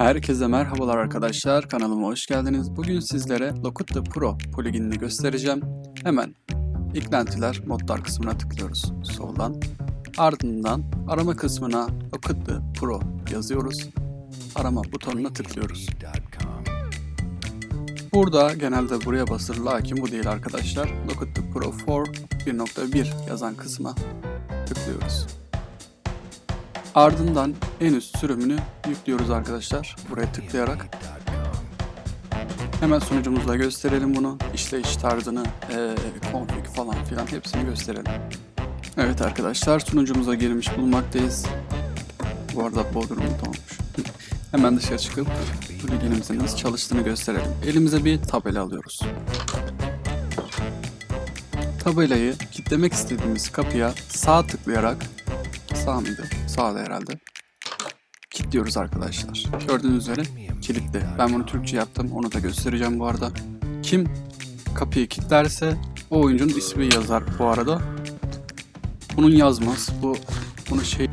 Herkese merhabalar arkadaşlar. Kanalıma hoş geldiniz. Bugün sizlere Locut Pro pluginini göstereceğim. Hemen eklentiler modlar kısmına tıklıyoruz soldan. Ardından arama kısmına Locut Pro yazıyoruz. Arama butonuna tıklıyoruz. Burada genelde buraya basılır lakin bu değil arkadaşlar. Locut Pro 4 1.1 yazan kısma tıklıyoruz. Ardından en üst sürümünü yüklüyoruz arkadaşlar. Buraya tıklayarak. Hemen sunucumuzda gösterelim bunu. İşleyiş tarzını, eee config falan filan hepsini gösterelim. Evet arkadaşlar sunucumuza girmiş bulunmaktayız. Bu arada Bodrum olmuş. Hemen dışarı çıkıp pluginimizin nasıl çalıştığını gösterelim. Elimize bir tabela alıyoruz. Tabelayı kilitlemek istediğimiz kapıya sağ tıklayarak sağ mıydı? Sağda herhalde. Kilitliyoruz arkadaşlar. Gördüğünüz üzere kilitli. Ben bunu Türkçe yaptım. Onu da göstereceğim bu arada. Kim kapıyı kilitlerse o oyuncunun ismi yazar bu arada. Bunun yazmaz. Bu bunu şey.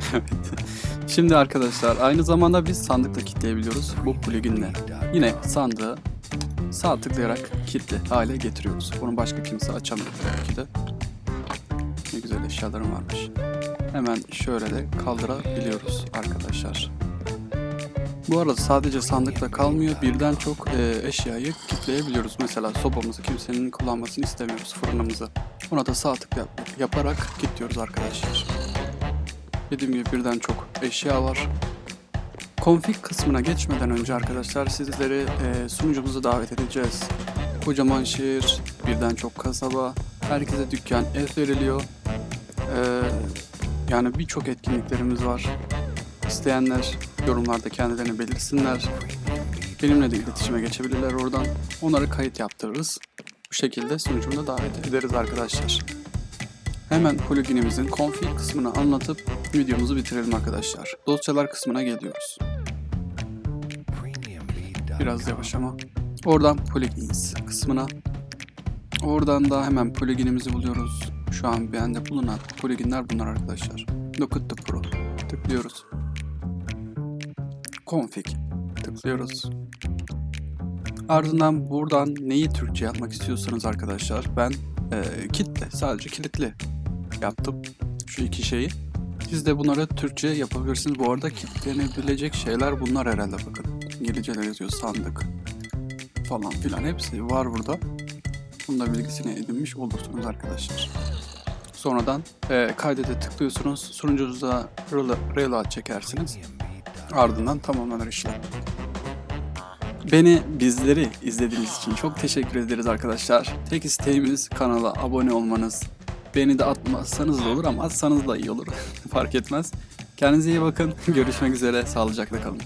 Şimdi arkadaşlar aynı zamanda biz sandıkla kilitleyebiliyoruz bu pluginle. Yine sandığı sağ tıklayarak kilitli hale getiriyoruz. Bunu başka kimse açamıyor belki de. Ne güzel eşyalarım varmış. Hemen şöyle de kaldırabiliyoruz arkadaşlar. Bu arada sadece sandıkla kalmıyor. Birden çok e, eşyayı kilitleyebiliyoruz. Mesela sobamızı kimsenin kullanmasını istemiyoruz. Fırınımızı. Ona da sağ tık yap- yaparak kilitliyoruz arkadaşlar. Dediğim gibi birden çok eşya var. Config kısmına geçmeden önce arkadaşlar sizleri e, sunucumuza davet edeceğiz. Kocaman şehir, birden çok kasaba, herkese dükkan, ev veriliyor. E, yani birçok etkinliklerimiz var. İsteyenler yorumlarda kendilerini belirsinler. Benimle de iletişime geçebilirler oradan. Onları kayıt yaptırırız. Bu şekilde sunucumuza davet ederiz arkadaşlar. Hemen pluginimizin config kısmını anlatıp videomuzu bitirelim arkadaşlar. Dosyalar kısmına geliyoruz. Biraz yavaş ama. Oradan plugins kısmına. Oradan da hemen pluginimizi buluyoruz. Şu an bende bulunan pluginler bunlar arkadaşlar. Locut Pro tıklıyoruz. Config tıklıyoruz. Ardından buradan neyi Türkçe yapmak istiyorsanız arkadaşlar ben e, kitle sadece kilitli yaptım şu iki şeyi. Siz de bunları Türkçe yapabilirsiniz. Bu arada kilitlenebilecek şeyler bunlar herhalde bakın. İngilizceler yazıyor sandık falan filan hepsi var burada. Bunun da bilgisini edinmiş olursunuz arkadaşlar. Sonradan e, kaydete tıklıyorsunuz. Sunucunuza relo- reload çekersiniz. Ardından tamamlanır işlem. Beni, bizleri izlediğiniz için çok teşekkür ederiz arkadaşlar. Tek isteğimiz kanala abone olmanız. Beni de atmazsanız da olur ama atsanız da iyi olur. Fark etmez. Kendinize iyi bakın. Görüşmek üzere. Sağlıcakla kalın.